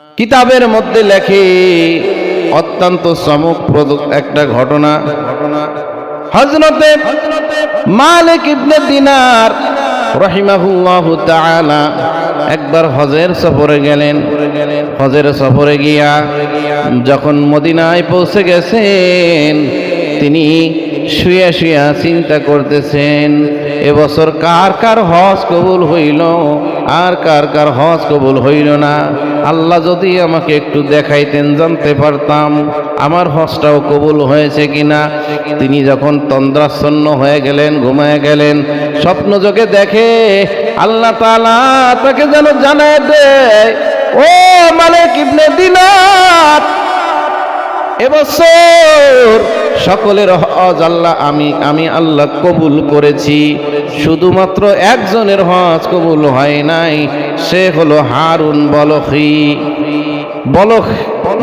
কিতাবের মধ্যে লেখে, অত্যন্ত চমকপ্রদ একটা ঘটনা। ঘটনা হজরতে মালিক ইবনে দিনার রহিমাহুল্লাহু তাআলা একবার হজের সফরে গেলেন। হজের সফরে গিয়া যখন মদিনায় পৌঁছে গেছেন, তিনি শুয়ে শুয়া চিন্তা করতেছেন এবছর কার কার হজ কবুল হইল? আর কার কার হজ কবুল হইল না? আল্লাহ যদি আমাকে একটু দেখাইতেন, জানতে পারতাম আমার হজটাও কবুল হয়েছে কিনা। তিনি যখন তন্দ্রাচ্ছন্ন হয়ে গেলেন, ঘুমায় গেলেন, স্বপ্ন যোগে দেখে আল্লাহ তালা তাকে যেন জানায় দেয়, ও মালিক ইবনে দিনার এবছর সকলের হজ আল্লাহ, আমি আমি আল্লাহ কবুল করেছি। শুধুমাত্র একজনের হজ কবুল হয় নাই, সে হলো হারুন বলখি। বলখ,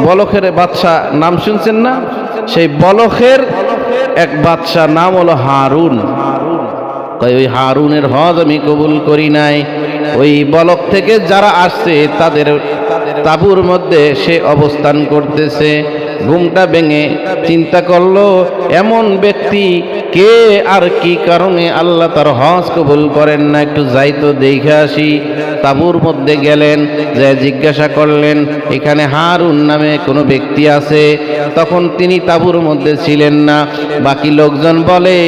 বলখের বাদশা নাম শুনছেন না? সেই বলখের এক বাদশা নাম হলো হারুন। কয় ওই হারুনের হজ আমি কবুল করি নাই। ওই বলক থেকে যারা আসছে, তাদের তাবুর মধ্যে সে অবস্থান করতেছে। ঘুমটা ভেঙে চিন্তা করল, এমন ব্যক্তি কে আর কি কারণে আল্লাহ তার হজ কবুল করেন না? একটু যাই তো দেখে আসি, তাবুর মধ্যে গেলেন যে জিজ্ঞাসা করলেন, এখানে হারুন নামে কোনো ব্যক্তি আছে? তখন তিনি তাবুর মধ্যে ছিলেন না, বাকি লোকজন বলে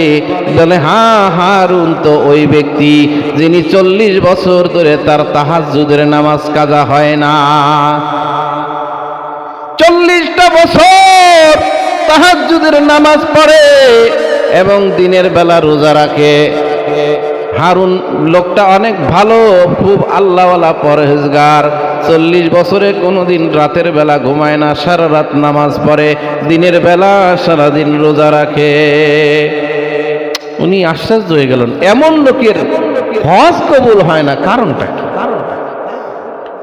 বলে, হা, হারুন তো ওই ব্যক্তি যিনি চল্লিশ বছর ধরে তার তাহাজুদের নামাজ কাজা হয় না। চল্লিশটা বছর তাহাজুদের নামাজ পড়ে এবং দিনের বেলা রোজা রাখে। হারুন লোকটা অনেক ভালো, খুব আল্লাহওয়ালা পরহেজগার। চল্লিশ বছরে কোনোদিন রাতের বেলা ঘুমায় না, সারা রাত নামাজ পড়ে, দিনের বেলা সারাদিন রোজা রাখে। উনি আশ্চর্য হয়ে গেলেন, এমন লোকের হজ কবুল হয় না, কারণটা কি?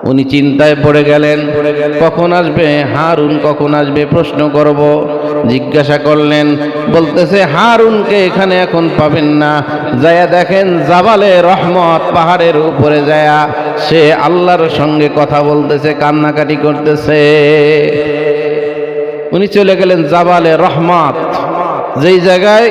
উনি চিন্তায় পড়ে গেলেন, কখন আসবে? হারুন কখন আসবে? প্রশ্ন করব। জিজ্ঞাসা করলেন, বলতেছে, হারুনকে এখানে এখন পাবেন না। যায়া দেখেন, জাবালে রহমত পাহাড়ের উপরে যায়া সে আল্লাহর সঙ্গে কথা বলতেছে, কান্নাকাটি করতেছে। উনি চলে গেলেন জাবালে রহমত। যেই জায়গায়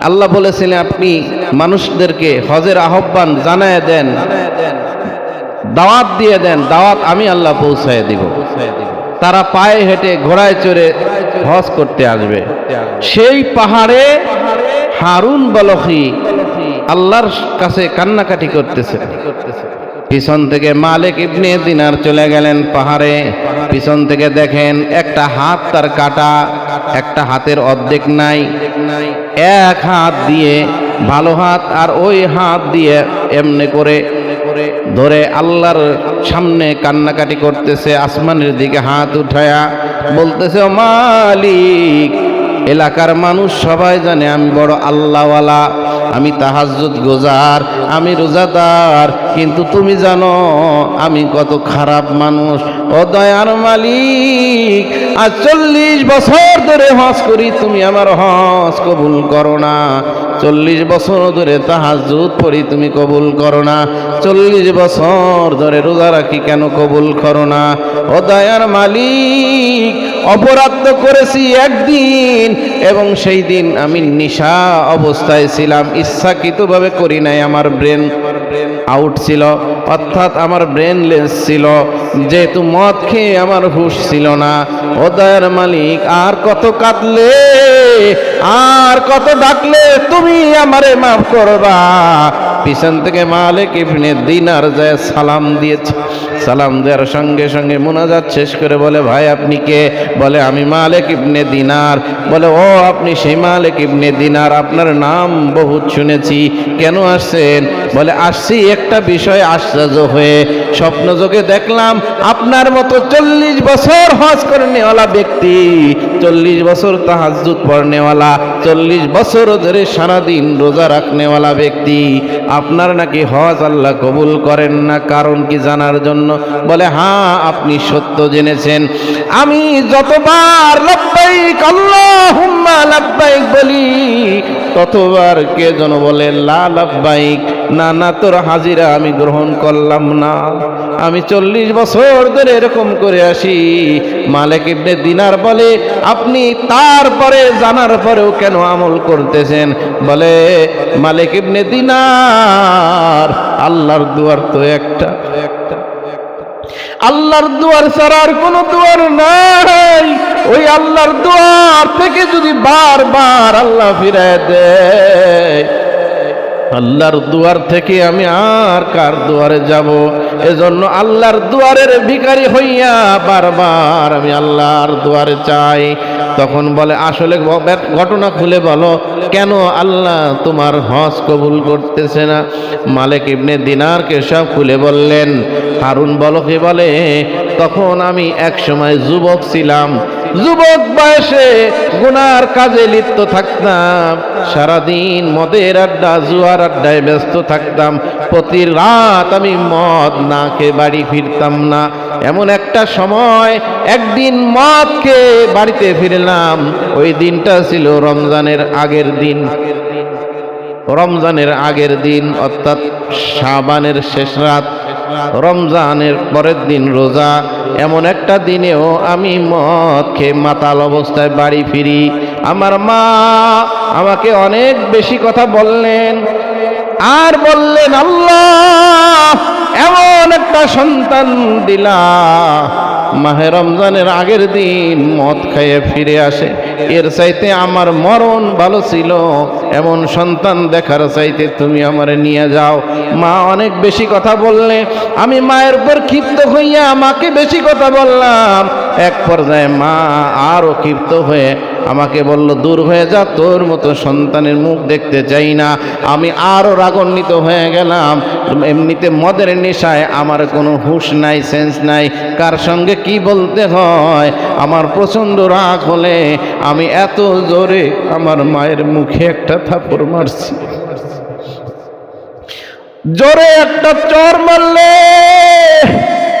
আল্লাহ বলেছিলেন আপনি মানুষদেরকে হজের আহ্বান জানায় দেন, দাওয়াত দিয়ে দেন, দাওয়াত আমি আল্লাহ পৌঁছায় দিব। তারা পায়ে হেঁটে, ঘোড়ায় চড়ে হজ করতে আসবে। সেই পাহাড়ে হারুন বলখি আল্লাহর কাছে কান্নাকাটি করতেছে। পিছন থেকে মালিক ইবনে দিনার চলে গেলেন পাহাড়ে। পিছন থেকে দেখেন একটা হাত তার কাটা, একটা হাতের অর্ধেক নাই। এক হাত দিয়ে ভালো হাত আর ওই হাত দিয়ে এমনি করে ধরে আল্লাহর সামনে কান্নাকাটি করতেছে, আসমানের দিকে হাত উঠায়া বলতেছে, মালিক এলাকার মানুষ সবাই জানে আমি বড় আল্লাহওয়ালা, আমি তাহাজুদ গোজার, আমি রোজাদার, কিন্তু তুমি জানো আমি কত খারাপ মানুষ। ও দয়ার মালিক, আজ চল্লিশ বছর ধরে হজ করি, তুমি আমার হজ কবুল করো না। চল্লিশ বছর ধরে তাহাজুদ পড়ি, তুমি কবুল করো না। চল্লিশ বছর ধরে রোজা রাখি কেন কবুল করো না? ও দয়ার মালিক, অপরাধ তো করেছি একদিন, এবং সেই দিন আমি নিশা অবস্থায় ছিলাম। ইচ্ছাকৃতভাবে করি নাই, আমার ব্রেন আউট ছিল, অর্থাৎ আমার ব্রেন ব্রেনলেস ছিল। যেহেতু মদ খেয়ে আমার হুশ ছিল না। ও দয়ার মালিক, আর কত কাঁদলে? আর কত ডাকলে তুমি আমারে মাফ করবা? পিছন থেকে মালিক ইবনে দিনার যায় সালাম দিয়েছে। সালাম দেওয়ার সঙ্গে সঙ্গে মোনাজাত শেষ করে বলে, ভাই, আপনি কে? বলে, আমি মালিক ইবনে দিনার। বলে, ও, আপনি সেই মালিক ইবনে দিনার, আপনার নাম বহুত শুনেছি। কেন আসছেন? বলে, আসছি, একটা বিষয় আশ্চর্য হয়ে স্বপ্ন যোগে দেখলাম, আপনার মতো চল্লিশ বছর হজ করে নেওয়ালা ব্যক্তি, চল্লিশ বছর তাহাজুদ পড়নেওয়ালা চল্লিশ বছর ধরে সারাদিন রোজা রাখনেওয়ালা ব্যক্তি, আপনার নাকি হজ আল্লাহ কবুল করেন না, কারণ কি জানার জন্য? বলে হ্যাঁ আপনি সত্য জেনেছেন। আমি যতবার লব্বাইক, আল্লাহুম্মা লব্বাইক বলি, ততবার কে যেন বলে, লা লব্বাইক। না না তোর হাজিরা আমি গ্রহণ করলাম না। আমি চল্লিশ বছর ধরে এরকম করে আসি। মালিক ইবনে দিনার বলে, আপনি তারপরে জানার পরেও কেন আমল করতেছেন? বলে, মালিক ইবনে দিনার, আল্লাহর দুয়ার তো একটা। একটা আল্লাহর দুয়ার ছাড়া আর কোনো দুয়ার নাই। ওই আল্লাহর দুয়ার থেকে যদি বারবার আল্লাহ ফিরায় দেয় আল্লাহর দুয়ার থেকে আমি আর কার দুয়ারে যাব? এজন্য আল্লাহর দুয়ারের ভিখারি হইয়া বারবার আমি আল্লাহর দুয়ারে চাই। তখন বলে, আসলে ঘটনা খুলে বলো, কেন আল্লাহ তোমার হজ কবুল করতেছে না? মালিক ইবনে দিনারকে সব খুলে বললেন, হারুন বলো কি বলে, তখন আমি এক সময় যুবক ছিলাম। যুবক বয়সে গুনার কাজে লিপ্ত থাকতাম, সারাদিন মদের আড্ডা, জুয়ার আড্ডায় ব্যস্ত থাকতাম, প্রতি রাত আমি মদ না খেয়ে বাড়ি ফিরতাম না। এমন একটা সময় একদিন মদ খেয়ে বাড়িতে ফিরলাম, ওই দিনটা ছিল রমজানের আগের দিন। রমজানের আগের দিন, অর্থাৎ শাবানের শেষ রাত। রমজানের পরের দিন রোজা। এমন একটা দিনেও আমি মদ খেয়ে মাতাল অবস্থায় বাড়ি ফিরি। আমার মা আমাকে অনেক বেশি কথা বললেন। আর বললেন, আল্লাহ, এমন একটা সন্তান দিলা। মাহে রমজানের আগের দিন মদ খাইয়ে ফিরে আসে। এর চাইতে আমার মরণ ভালো ছিল। এমন সন্তান দেখার চাইতে তুমি আমার নিয়ে যাও। মা অনেক বেশি কথা বললে। আমি মায়ের উপর ক্ষিপ্ত হইয়া মাকে বেশি কথা বললাম। এক পর্যায়ে মা আরও ক্ষিপ্ত হয়ে আমাকে বলল, দূর হয়ে যা, তোর মতো সন্তানের মুখ দেখতে চাই না। আমি আরও রাগান্বিত হয়ে গেলাম। এমনিতে মদের নেশায় আমার কোনো হুঁশ নাই, সেন্স নাই। কার সঙ্গে কি বলতে হয়? আমার প্রচণ্ড রাগ হলে আমি এত জোরে আমার মায়ের মুখে একটা থাপড় মারছি। জোরে একটা চর মারলে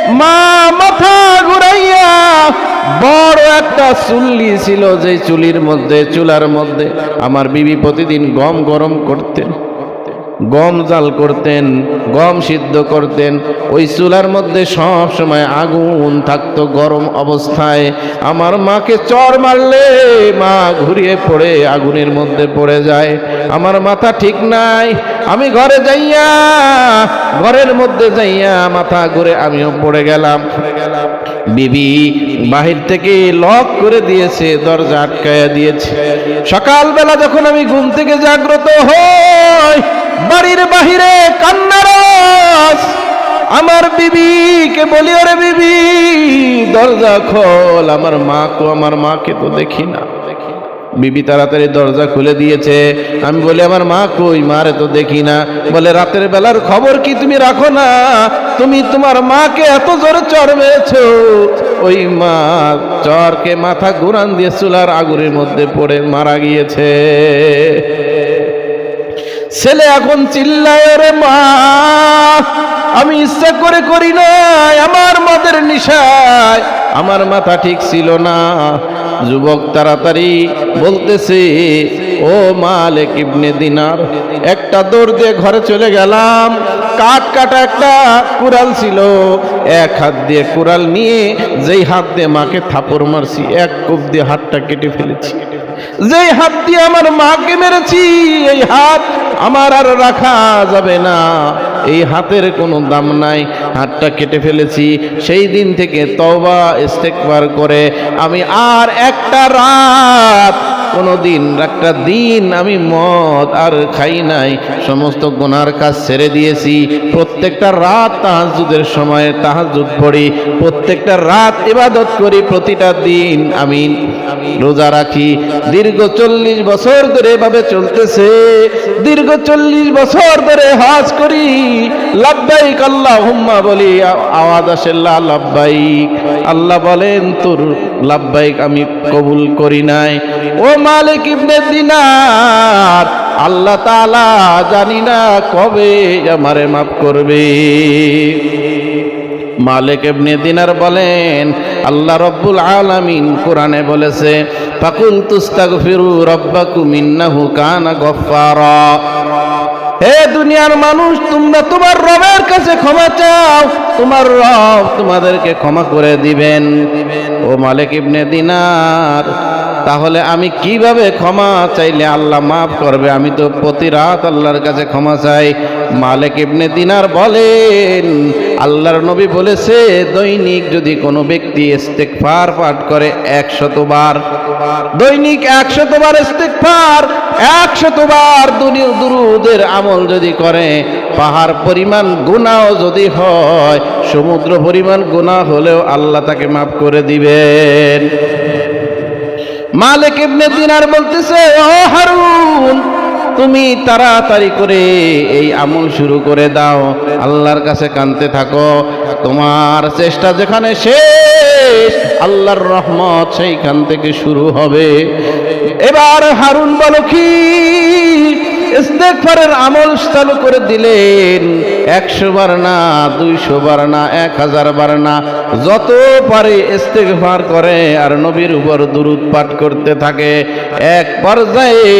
মা মাথা ঘুরাইয়া বড় একটা চুল্লি ছিল যে চুলির মধ্যে, চুলার মধ্যে। আমার বিবি প্রতিদিন গম গরম করতেন। গম জাল করতেন, গম সিদ্ধ করতেন। ওই চুলার মধ্যে সব সময় আগুন থাকতো গরম অবস্থায়। আমার মাকে চর মারলে মা ঘুরিয়ে পড়ে, আগুনের মধ্যে পড়ে যায়। আমার মাথা ঠিক নাই, আমি ঘরে যাইয়া, ঘরের মধ্যে যাইয়া মাথা ঘুরে আমিও পড়ে গেলাম। বিবি বাহির থেকে লক করে দিয়েছে, দরজা আটকায়া দিয়েছে। সকালবেলা যখন আমি ঘুম থেকে জাগ্রত হই বাড়ির বাহিরে কান্নার। আমার বিবিকে বলি, ওরে বিবি, দরজা খোল। আমার মা কো আমার মাকে তো দেখি না। বিবি তাড়াতাড়ি দরজা খুলে দিয়েছে। আমি বলি, আমার মা কই মারে তো দেখি না। বলে, রাতের বেলার খবর কি তুমি রাখো না? তুমি তোমার মাকে এত জোরে চর মেরেছো ওই মা চরকে মাথা ঘুরান দিয়ে চুলার আগুনের মধ্যে পড়ে মারা গিয়েছে। ছেলে এখন চিল্লায় রে মা, আমি ইচ্ছা করে করি না আমার মাদের নিশায়। আমার মাথা ঠিক ছিল না। যুবক তাড়াতাড়ি বলতেছে, ও মালিক ইবনে দিনার, একটা দৌড় দিয়ে ঘরে চলে গেলাম। কাঠ কাটা একটা কুড়াল ছিল। এক হাত দিয়ে কুড়াল নিয়ে, যেই হাত দিয়ে মাকে থাপড় মারছি, এক কোপ দিয়ে হাতটা কেটে ফেলেছি। যেই হাত দিয়ে আমার মাকে মেরেছি, এই হাত আমার আর রাখা যাবে না। এই হাতের কোনো দাম নাই। হাতটা কেটে ফেলেছি। সেই দিন থেকে তবা ইস্তেকবার করে আমি আর একটা রাত কোনো দিন একটা দিন আমি মদ আর খাই নাই। সমস্ত গোনার কাজ ছেড়ে দিয়েছি। প্রত্যেকটা রাত তাহাজুদের সময় তাহাজুদ পড়ি। প্রত্যেকটা রাত ইবাদত করি প্রতিটা দিন। আমি রোজা রাখি। দীর্ঘ চল্লিশ বছর ধরে এভাবে চলতেছে। দীর্ঘ চল্লিশ বছর ধরে হজ করি। লাভবাইক আল্লাহ হুম্মা বলি, আওয়াজ আসে লাভবাইক আল্লাহ বলেন, তোর লাভবাইক আমি কবুল করি নাই। ও মালিক ইবনে দিনার, আল্লাহ তাআলা জানি না কবে আমারে মাফ করবে। মালিক ইবনে দিনার বলেন, আল্লাহ রব্বুল আলামিন কোরআনে বলেছে ফাকুল তুস্তাগফিরু রব্বাকুম ইন্নাহু কানা গফফারা। হে দুনিয়ার মানুষ, তোমরা তোমার রবের কাছে ক্ষমা চাও। তোমার রব তোমাদেরকে ক্ষমা করে দিবেন। ও মালিক ইবনে দিনার, তাহলে আমি কীভাবে ক্ষমা চাইলে আল্লাহ মাফ করবে? আমি তো প্রতি রাত আল্লাহর কাছে ক্ষমা চাই। মালিক ইবনে দিনার বলেন, আল্লাহর নবী বলেছে, দৈনিক যদি কোনো ব্যক্তি ইস্তেগফার পাঠ করে একশতবার দৈনিক একশতবার ইস্তেগফার একশতবার দুরুদের আমল যদি করে, পাহাড় পরিমাণ গুনাও যদি হয় সমুদ্র পরিমাণ গুনাহ হলেও আল্লাহ তাকে মাফ করে দিবেন। মালিক ইবনে দিনার বলতেছে, ও হারুন, তুমি তাড়াতাড়ি করে এই আমল শুরু করে দাও। আল্লাহর কাছে কানতে থাকো। তোমার চেষ্টা যেখানে শেষ, আল্লাহর রহমত সেইখান থেকে শুরু হবে। এবার হারুন বলো, কি ইস্তেগফারের আমল চালু করে দিলেন। একশো বার না, দুইশো বার না, এক হাজার বার না। যত পারে ইস্তেগফার করে আর নবীর উপর দুরুদ পাঠ করতে থাকে। এক পর্যায়ে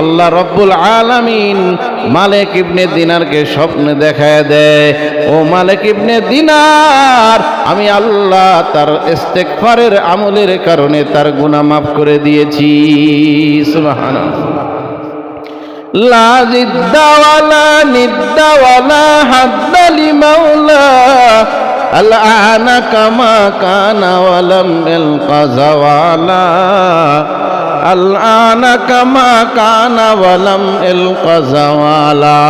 আল্লাহ রব্বুল আলামিন মালিক ইবনে দিনারকে স্বপ্নে দেখায় দেয়, ও মালিক ইবনে দিনার, আমি আল্লাহ তার ইস্তেগফারের আমলের কারণে তার গুনাহ মাফ করে দিয়েছি। সুবহানাল্লাহ। لا ضد ولا ند ولا حد لمولى الآن كما كان ولم يلق زوالا الآن كما كان ولم يلق زوالا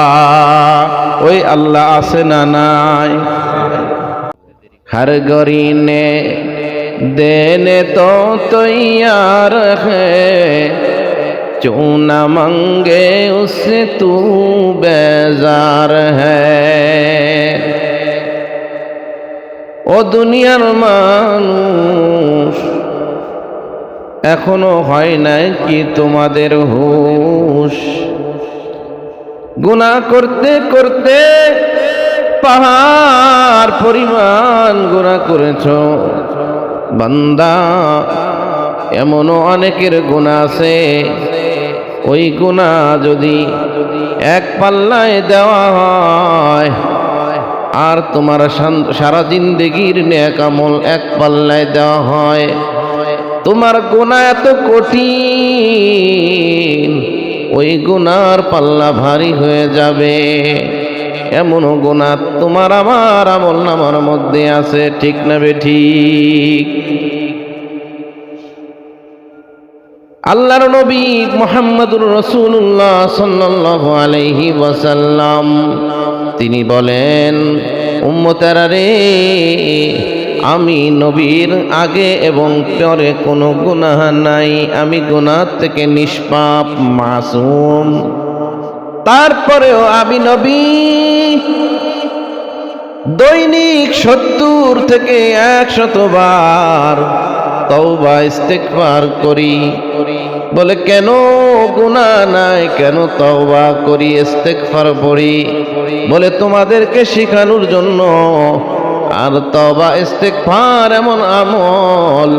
ওই আল্লাহ আছে না নাই হর গরিনে দেনে তো তৈয়ার হ্যাঁ है जो न मंगे उससे तू बेजार है ও দুনিয়ার মানুষ এখনো হয় নাই কি তোমাদের হুশ গুনাহ করতে করতে পাহাড় পরিমাণ গুনাহ করেছ বান্দা এমনও অনেকের গুণা আছে ওই গুণা যদি এক পাল্লায় দেওয়া হয়, আর তোমার সারা জিন্দেগির নেক আমল এক পাল্লায় দেওয়া হয়, তোমার গুণা এত কঠিন, ওই গুনার পাল্লা ভারী হয়ে যাবে। এমনও গুণা তোমার আমার আমল নামার মধ্যে আছে, ঠিক না বে ঠিক? আল্লাহর নবী মোহাম্মদুর রসুল্লাহ সাল্লাল্লাহু আলাইহি ওয়াসাল্লাম, তিনি বলেন, উম্মতারা রে, আমি নবীর আগে এবং পরে কোনো গুনাহ নাই, আমি গুনাহ থেকে নিষ্পাপ, মাসুম। তারপরেও আমি নবী দৈনিক সত্তর থেকে একশতবার তওবা, ইস্তেগফার করি। বলে, কেন গুনাহ নাই? কেন তওবা করি, ইস্তেগফার পড়ি? বলে, তোমাদেরকে শেখানোর জন্য আর তওবা, ইস্তেগফার এমন আমল,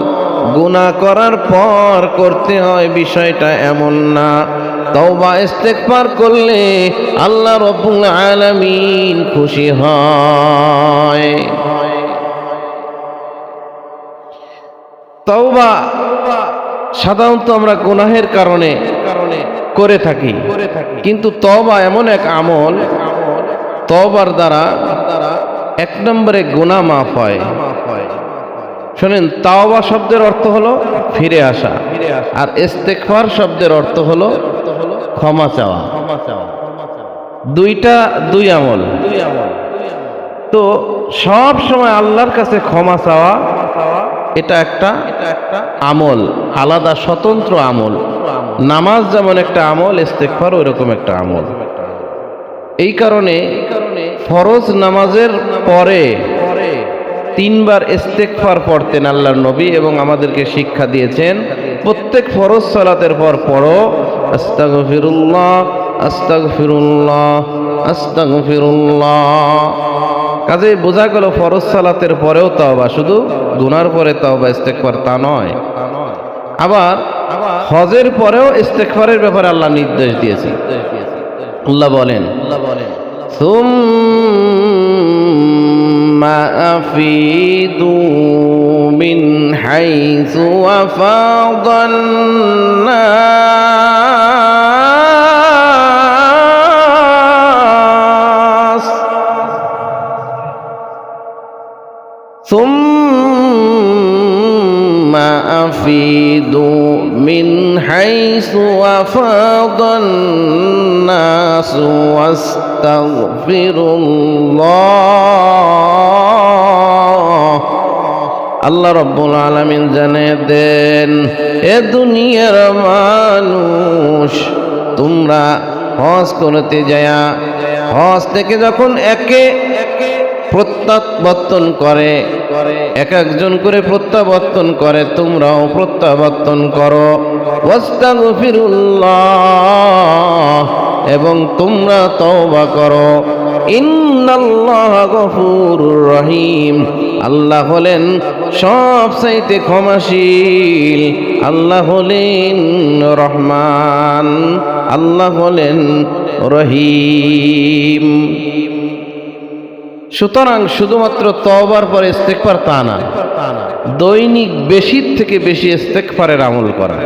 গুনাহ করার পর করতে হয়, বিষয়টা এমন না। তওবা, ইস্তেগফার করলে আল্লাহ রব্বুল আলামিন খুশি হয়। তওবা সাধারণত আমরা গুনাহের কারণে কারণে করে থাকি। কিন্তু তওবা এমন এক আমল, তওবার দ্বারা এক নম্বরে গুনাহ মাফ হয়। শোনেন, তাওবা শব্দের অর্থ হলো ফিরে আসা। আর ইস্তেগফার শব্দের অর্থ হলো ক্ষমা চাওয়া। দুইটা, দুই আমল। তো সব সময় আল্লাহর কাছে ক্ষমা চাওয়া এটা একটা আমল, আলাদা স্বতন্ত্র আমল। নামাজ যেমন একটা আমল ইস্তেকফার ওইরকম একটা আমল। এই কারণে ফরজ নামাজের পরে তিনবার ইস্তেকফার পড়তেন আল্লাহর নবী এবং আমাদেরকে শিক্ষা দিয়েছেন, প্রত্যেক ফরজ সালাতের পর পড়ো, আস্তাগফিরুল্লাহ আস্তাগফিরুল্লাহ আস্তাগফিরুল্লাহ। কাজে বোঝা গেল ফরজ সালাতের পরেও তাওবা শুধু গুনার পরে তাওবা ইস্তেকফার তা নয় আবার হজের পরেও ইস্তেকফারের ব্যাপারে আল্লাহ নির্দেশ দিয়েছে আল্লাহ বলেন আল্লাহ বলেন ثم أفيدوا من حيث أفاض الناس أفيدوا من حيث أفاض الناس واستغفروا الله আল্লাহ রব্বুল আলমিন জানিয়ে দেন এ দুনিয়ার মানুষ তোমরা হজ করতে যায়া হজ থেকে যখন একে প্রত্যাবর্তন করে। এক একজন করে প্রত্যাবর্তন করে, তোমরাও প্রত্যাবর্তন করো। এবং তোমরা তওবা করো। রহিম। আল্লাহ হলেন সব চাইতে ক্ষমাশীল। আল্লাহ হলেন রহমান। আল্লাহ হলেন রহিম। সুতরাং শুধুমাত্র তওবার পরে ইস্তেকবার তা না, দৈনিক বেশির থেকে বেশি ইস্তেকফারের আমল করা।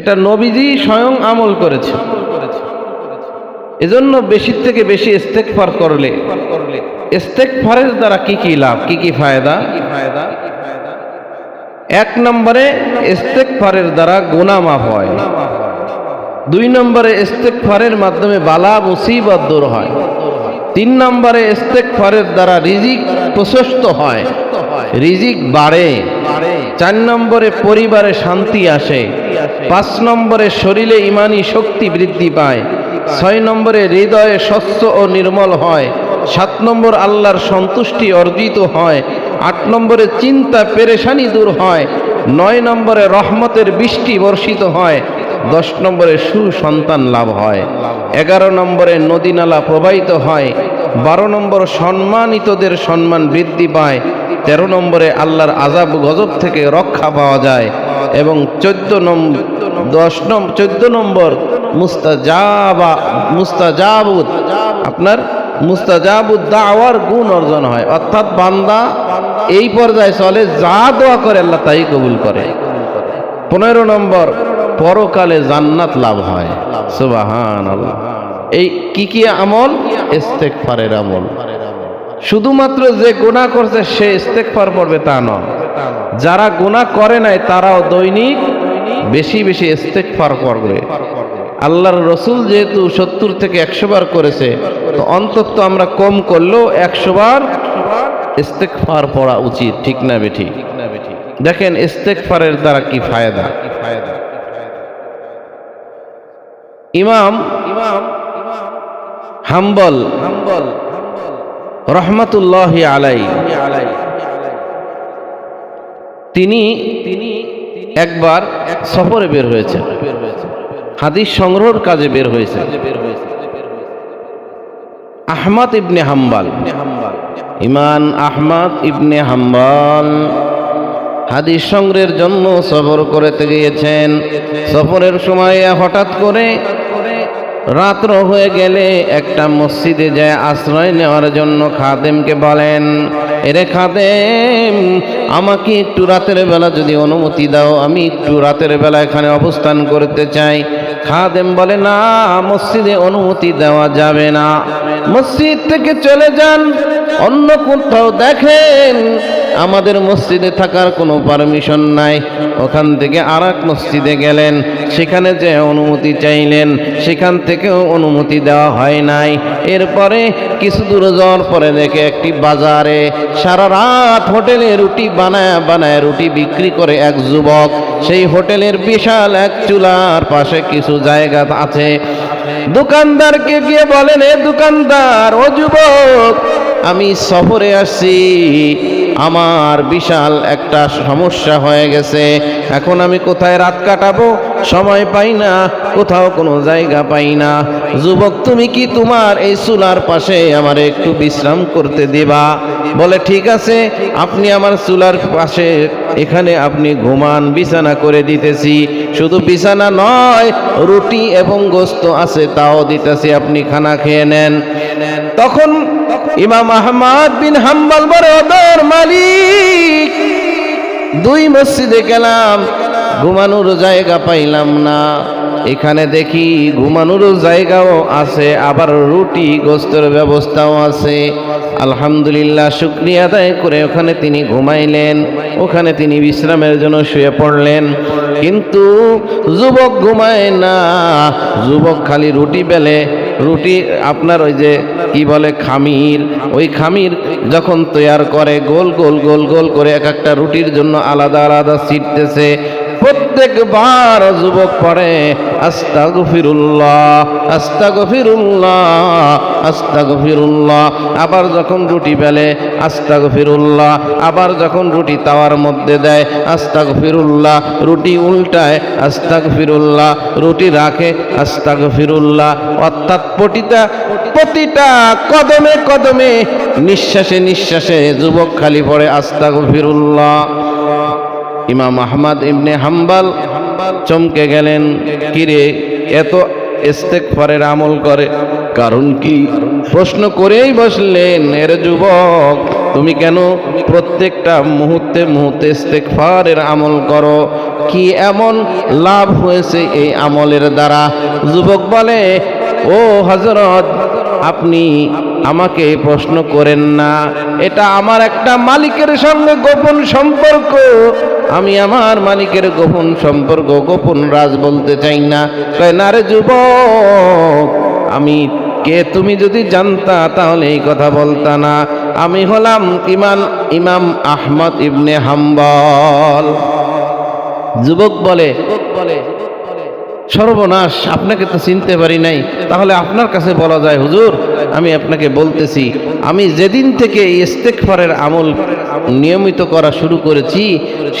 এটা নবীজি স্বয়ং আমল করেছে। এজন্য বেশির থেকে বেশি ইস্তেকফার করলে ইস্তেকফারের দ্বারা কি কি লাভ, কি কি ফায়দা? এক নম্বরে ইস্তেকফারের দ্বারা গুনাহ মাফ হয়। দুই নম্বরে ইস্তেকফারের মাধ্যমে বালা, মুসিবত দূর হয়। তিন নম্বরে ইস্তেকফারের দ্বারা রিজিক প্রশস্ত হয়। রিজিক বাড়ে। চার নম্বরে পরিবারে শান্তি আসে। পাঁচ নম্বরে শরীরে ইমানি শক্তি বৃদ্ধি পায়। ছয় নম্বরে হৃদয়ে স্বচ্ছ ও নির্মল হয়। সাত নম্বর আল্লাহর সন্তুষ্টি অর্জিত হয়। আট নম্বরে চিন্তা পেরেশানি দূর হয়। নয় নম্বরে রহমতের বৃষ্টি বর্ষিত হয়। দশ নম্বরে সুসন্তান লাভ হয়। এগারো নম্বরে নদী নালা প্রবাহিত হয়, বারো নম্বর সম্মানিতদের সম্মান বৃদ্ধি পায়, তেরো নম্বরে আল্লাহর আজাব গজব থেকে রক্ষা পাওয়া যায় এবং চোদ্দ নম্বর দশ নম্বর চোদ্দ নম্বর মুস্তাজাবা, মুস্তাজাবুদ, আপনার মুস্তাজাবুদ দাওয়ার গুণ অর্জন হয়। অর্থাৎ বান্দা এই পর্যায়ে চলে, যা দোয়া করে আল্লাহ তাই কবুল করে। পনেরো নম্বর পরকালে জান্নাত লাভ হয়। সুবাহান এই কি কি আমল? ইস্তেকফারের আমল। শুধুমাত্র যে গুনাহ করছে, সে ইস্তেকফার পড়বে তা নয়। যারা গুনাহ করে নাই, তারাও দৈনিক বেশি বেশি ইস্তেকফার করবে। আল্লাহর রসুল যেহেতু সত্তর থেকে একশো বার করেছে, তো অন্তত আমরা কম করলেও একশো বার ইস্তেকফার পড়া উচিত, ঠিক না বেঠি দেখেন ইস্তেকফারের দ্বারা কি ফায়দা কি ফায়দা? ইমাম ইমাম হাম্বল হাম্বল রহমতুল্লাহ আলাই তিনি তিনি একবার সফরে বের হয়েছে হাদিস সংগ্রহর কাজে বের হয়েছে আহমদ ইবনে হাম্বাল। ইমান আহমদ ইবনে হাম্বাল। হাদিস সংগ্রহের জন্য সফর করতে গিয়েছেন। সফরের সময় হঠাৎ করে রাত্র হয়ে গেলে একটা মসজিদে যায় আশ্রয় নেওয়ার জন্য খাদেমকে বলেন, এরে খাদেম, আমাকে একটু রাতের বেলা যদি অনুমতি দাও, আমি একটু রাতের বেলা এখানে অবস্থান করতে চাই। খাদেম বলে, না, মসজিদে অনুমতি দেওয়া যাবে না। মসজিদ থেকে চলে যান, অন্য কোথাও দেখেন আমাদের মসজিদে থাকার কোনো পারমিশন নাই। ওখান থেকে আর মসজিদে গেলেন, সেখানে যে অনুমতি চাইলেন, সেখান থেকেও অনুমতি দেওয়া হয় নাই। এরপরে কিছু দূর যাওয়ার পরে দেখে একটি বাজারে সারা রাত হোটেলে রুটি বানায় বানায় রুটি বিক্রি করে এক যুবক, সেই হোটেলের বিশাল এক চুলার পাশে কিছু জায়গা আছে। দোকানদারকে গিয়ে বলেন এ দোকানদার ও যুবক আমি সফরে আসছি। আমার বিশাল একটা সমস্যা হয়ে গেছে। এখন আমি কোথায় রাত কাটাবো? সময় পাই না। কোথাও কোনো জায়গা পাই না। যুবক, তুমি কি তোমার এই চুলার পাশে আমার একটু বিশ্রাম করতে দিবা? বলে, ঠিক আছে, আপনি আমার চুলার পাশে এখানে আপনি ঘুমান। বিছানা করে দিতেছি। শুধু বিছানা নয়, রুটি এবং গোস্ত আছে, তাও দিতেছি। আপনি খানা খেয়ে নেন। তখন ইমাম আহমদ বিন হাম্বল বড় ওদের মালিক। দুই মসজিদে গেলাম, ঘুমানোর জায়গা পাইলাম না। এখানে দেখি ঘুমানোর জায়গাও আছে, আবার রুটি, গোস্তের ব্যবস্থাও আছে। আলহামদুলিল্লাহ, শুক্রিয়া আদায় করে ওখানে তিনি ঘুমাইলেন, ওখানে তিনি বিশ্রামের জন্য শুয়ে পড়লেন। কিন্তু যুবক ঘুমায় না, যুবক খালি রুটি বেলে রুটি আপনার ওই যে কি বলে খামির, ওই খামির যখন তৈয়ার করে, গোল গোল গোল গোল করে এক একটা রুটির জন্য আলাদা আলাদা ছিটতেছে প্রত্যেকবার যুবক পড়ে আস্তা গফিরুল্লাহ আস্তা গফিরুল্লাহ আস্তা গফিরুল্লাহ আবার যখন রুটি পেলে আস্তা গফিরুল্লাহ আবার যখন রুটি তাওয়ার মধ্যে দেয় আস্তা গফিরুল্লাহ রুটি উল্টায় আস্তা গফিরুল্লাহ রুটি রাখে আস্তা গফিরুল্লাহ অর্থাৎ প্রতিটা প্রতিটা কদমে কদমে, নিঃশ্বাসে নিঃশ্বাসে যুবক খালি পড়ে আস্তা গফিরুল্লাহ ইমাম আহমদ ইবনে হাম্বাল চমকে গেলেন, কিরে, এত ইস্তেকফারের আমল করে, কারণ কি? প্রশ্ন করেই বসলেন, এর যুবক, তুমি কেন প্রত্যেকটা মুহূর্তে মুহূর্তে ইস্তেকফারের আমল করো? কি এমন লাভ হয়েছে এই আমলের দ্বারা? যুবক বলে, ও হজরত আপনি আমাকে প্রশ্ন করেন না। এটা আমার একটা মালিকের সঙ্গে গোপন সম্পর্ক। আমি আমার মালিকের গোপন সম্পর্ক, গোপন রাজ বলতে চাই না। না রে যুবক, আমি কে তুমি যদি জানতা তাহলে এই কথা বলতা না। আমি হলাম ইমান, ইমাম আহমদ ইবনে হাম্বল। যুবক বলে বলে সর্বনাশ, আপনাকে তো চিনতে পারি নাই। তাহলে আপনার কাছে বলা যায়, হুজুর, আমি আপনাকে বলতেছি, আমি যেদিন থেকে এই ইস্তেকফারের আমল নিয়মিত করা শুরু করেছি,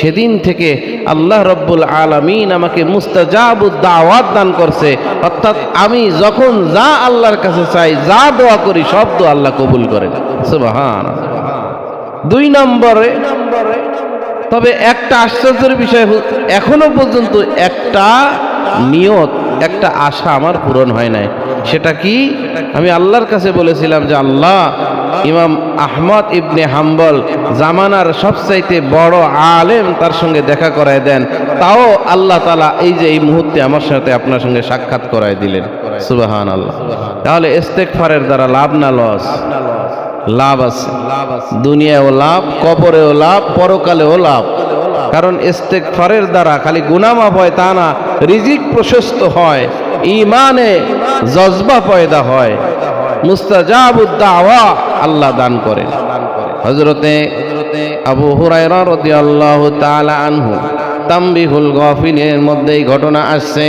সেদিন থেকে আল্লাহ রব্বুল আলমিন আমাকে মুস্তাজাবুদ দাওয়াত দান করছে। অর্থাৎ আমি যখন যা আল্লাহর কাছে চাই, যা দোয়া করি, সব আল্লাহ কবুল করেন। দুই নম্বরে, তবে একটা আশ্চর্যের বিষয় এখনও পর্যন্ত একটা নিয়ত একটা আশা আমার পূরণ হয় নাই। সেটা কি? আমি আল্লাহর কাছে বলেছিলাম যে আল্লাহ, ইমাম আহমদ ইবনে হাম্বল জামানার সবচাইতে বড় আলেম তার সঙ্গে দেখা করায় দেন। তাও আল্লাহ তালা এই যে এই মুহূর্তে আমার সাথে আপনার সঙ্গে সাক্ষাৎ করায় দিলেন। সুবাহান আল্লাহ তাহলে ইস্তেকফারের দ্বারা লাভ না লস? লাভ আছে। দুনিয়াও লাভ, কবরেও লাভ, পরকালেও লাভ। কারণ ইস্তেকফারের দ্বারা খালি গুনামাপ হয় তা না রিজিক প্রশস্ত হয় ইমানে জজবা পয়দা হয়, মুস্তাজাবুদ্দাওয়া আল্লাহ দান করেন। হজরতে আবু হুরায়রা তাআলা আনহু, তামবিহুল গাফিলের মধ্যে এই ঘটনা আসছে।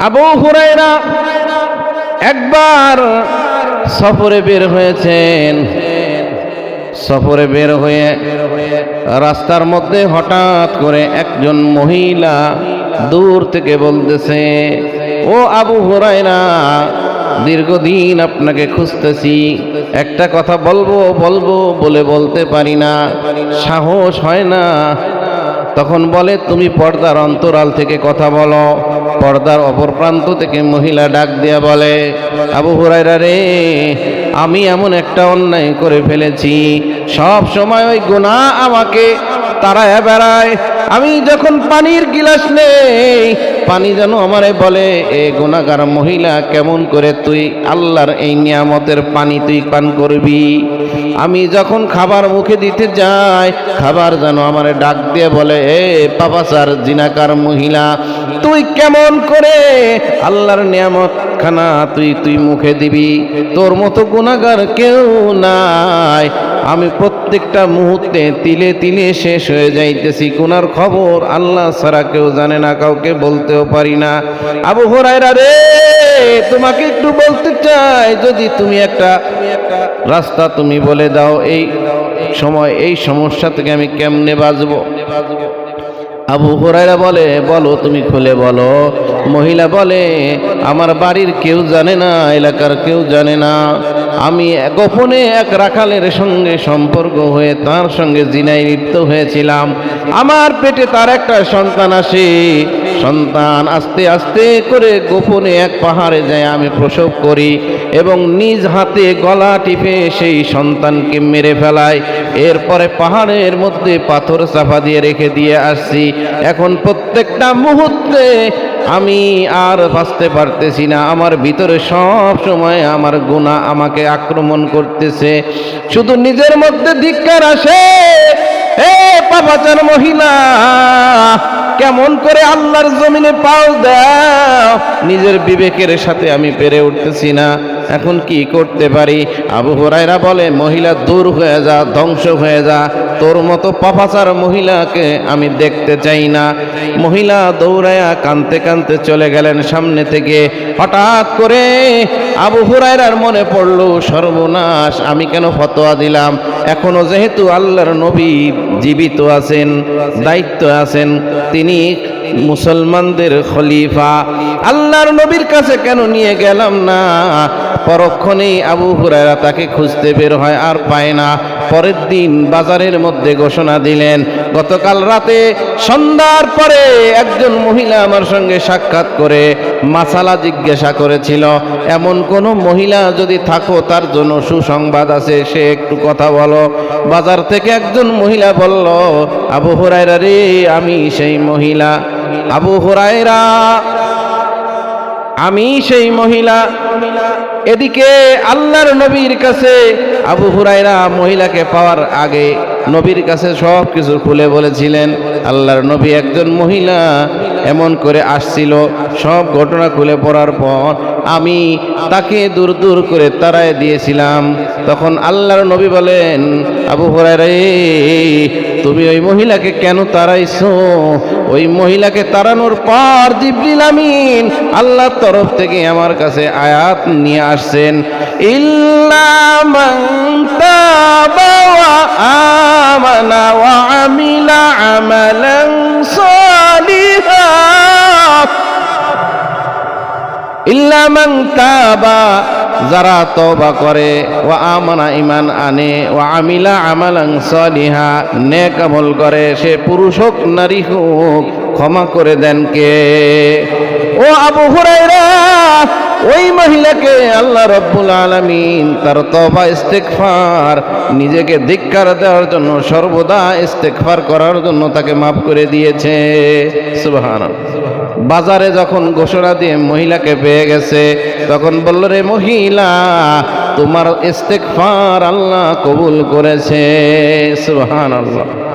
আবু হুরায়রা একবার সফরে বের হয়েছেন। সফরে বের হয়ে রাস্তার মধ্যে হঠাৎ করে একজন মহিলা দূর থেকে বলতেছে, ও আবু হুরায়রা, দীর্ঘদিন আপনাকে খুঁজতেছি। একটা কথা বলব বলব বলে বলতে পারি না। সাহস হয় না। তখন বলে, তুমি পর্দার অন্তরাল থেকে কথা বলো। পর্দার অপর প্রান্ত থেকে মহিলা ডাক দিয়া বলে, আবু হুরাইরা রে, আমি এমন একটা অন্যায় করে ফেলেছি। সব সময় ওই গুনাহ আমাকে তারায় বেড়ায়। আমি যখন পানির গিলাস নেই, পানি যেন আমারে বলে, এ গুণাগার মহিলা, কেমন করে তুই আল্লাহর এই নিয়ামতের পানি তুই পান করবি? আমি যখন খাবার মুখে দিতে যাই, খাবার যেন আমারে ডাক দিয়ে বলে, এ পাপাচার জিনাকার মহিলা, তুই কেমন করে আল্লাহর নিয়ামত খানা তুই তুই মুখে দিবি? তোর মতো গুণাগার কেউ নাই। আমি প্রত্যেকটা মুহূর্তে তিলে তিলে শেষ হয়ে যাইতেছি। কোনার খবর আল্লাহ ছাড়া কেউ জানে না, কাউকে বলতেও পারি না। আবু হরাইরা রে, তোমাকে একটু বলতে চাই, যদি তুমি একটা রাস্তা তুমি বলে দাও, এই সময় এই সমস্যা থেকে আমি কেমনে বাঁচবো? আবু হুরাইরা বলে, বলো তুমি খুলে বলো। মহিলা বলে, আমার বাড়ির কেউ জানে না, এলাকার কেউ জানে না। আমি গোপনে এক রাখালের সঙ্গে সম্পর্ক হয়ে তার সঙ্গে জিনাই লিপ্ত হয়েছিলাম। আমার পেটে তার একটা সন্তান আসে। সন্তান আস্তে আস্তে করে গোপনে এক পাহাড়ে যায়, আমি প্রসব করি এবং নিজ হাতে গলা টিপে সেই সন্তানকে মেরে ফেলায় এরপরে পাহাড়ের মধ্যে পাথর চাপা দিয়ে রেখে দিয়ে আসছি। এখন প্রত্যেকটা মুহূর্তে আমি আর বাঁচতে পারতেছি না। আমার ভিতরে সব সময় আমার গুণা আমাকে আক্রমণ করতেছে। শুধু নিজের মধ্যে ধিক্কার আসে। হে পাপাচার মহিলা কেমন করে আল্লাহর জমিনে পাও দাও, নিজের বিবেকের সাথে আমি পেরে উঠতেছি না। এখন কি করতে পারি? আবু হরাইরা বলে, মহিলা দূর হয়ে যা, ধ্বংস হয়ে যা। তোর মতো পাপাচার মহিলাকে আমি দেখতে চাই না। মহিলা দৌড়ায়া কানতে কানতে চলে গেলেন সামনে থেকে। হঠাৎ করে আবু হুরায়রার মনে পড়ল, সর্বনাশ, আমি কেন ফতোয়া দিলাম? এখনও যেহেতু আল্লাহর নবী জীবিত আছেন, দায়িত্ব আছেন, তিনি মুসলমানদের খলিফা। আল্লাহর নবীর কাছে কেন নিয়ে গেলাম না? পরক্ষণেই আবু হুরায়রা তাকে খুঁজতে বের হয় আর পায় না। পরের দিন বাজারের মধ্যে ঘোষণা দিলেন, গতকাল রাতে সন্ধ্যার পরে একজন মহিলা আমার সঙ্গে সাক্ষাৎ করে মাসালা জিজ্ঞাসা করেছিল, এমন কোন মহিলা যদি থাকো তার জন্য সুসংবাদ আছে, সে একটু কথা বলো। বাজার থেকে একজন মহিলা বলল, আবু হুরায়রা রে, আমি সেই মহিলা। আবু হুরায়রা আমি সেই মহিলা। এদিকে আল্লাহর নবীর কাছে আবু হুরাইরা মহিলাকে পাওয়ার আগে নবীর কাছে সব কিছু খুলে বলেছিলেন আল্লাহর নবী একজন মহিলা এমন করে আসছিল সব ঘটনা খুলে পড়ার পর আমি তাকে দূর দূর করে তাড়ায় দিয়েছিলাম। তখন আল্লাহর নবী বলেন আবু হুরাইরা "এই, তুমি ওই মহিলাকে কেন তাড়াইছো ওই মহিলাকে তাড়ানোর পর জিবরিল আমিন আল্লাহর তরফ থেকে আমার কাছে আয়াত নিয়ে আসছেন মান তাবা আমানা ওয়া আমিলা তাবা, যারা তওবা করে ও আমানা ইমান আনে ও আমিলা আমালাং সলিহা, নেক আমল করে, সে পুরুষ হোক, নারী হোক ক্ষমা করে দেন কে? ও আবু হুরাইরা ওই মহিলাকে আল্লাহ রব্বুল আলামিন তার তবা ইস্তেকফার নিজেকে ধিক্কার দেওয়ার জন্য, সর্বদা ইস্তেকফার করার জন্য তাকে মাফ করে দিয়েছে। সুবহানাল্লাহ। বাজারে যখন ঘোষণা দিয়ে মহিলাকে পেয়ে গেছে, তখন বলল, রে মহিলা, তোমার ইস্তেকফার আল্লাহ কবুল করেছে। সুবহান আল্লাহ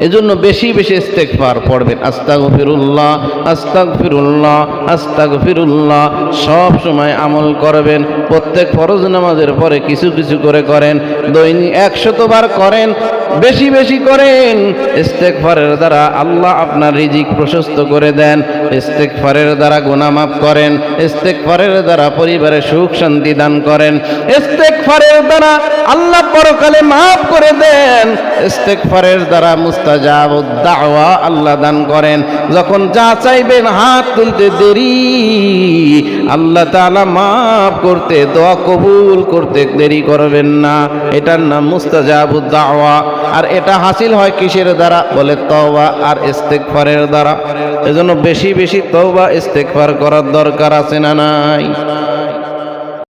এজন্য বেশি বেশি ইস্তেকফার পড়বেন। আস্তাগ ফিরুল্লাহ আস্তাগ ফিরুল্লাহ আস্তাগ ফিরুল্লাহ সব সময় আমল করবেন। প্রত্যেক ফরজ নামাজের পরে কিছু কিছু করে করেন। দৈনিক একশতবার করেন। বেশি বেশি করেন। ইস্তেকফারের দ্বারা আল্লাহ আপনার রিজিক প্রশস্ত করে দেন। ইস্তেকফারের দ্বারা মাফ করেন। ইস্তেকফারের দ্বারা পরিবারে সুখ শান্তি দান করেন। ইস্তেকফারের দ্বারা আল্লাহ পরকালে মাফ করে দেন। ইস্তেকফারের দ্বারা মুস্তাজাব দাওয়া আল্লাহ দান করেন। যখন যা চাইবেন হাত তুলতে দেরি, আল্লাহ তাআলা মাফ করতে, দোয়া কবুল করতে দেরি করবেন না। এটার নাম মুস্তাজাব দাওয়া আর এটা হাসিল হয় কিসের দ্বারা? বলে তওবা আর ইস্তেকফারের দ্বারা। এজন্য বেশি বেশি তওবা ইস্তেকফার করার দরকার আছে না নাই?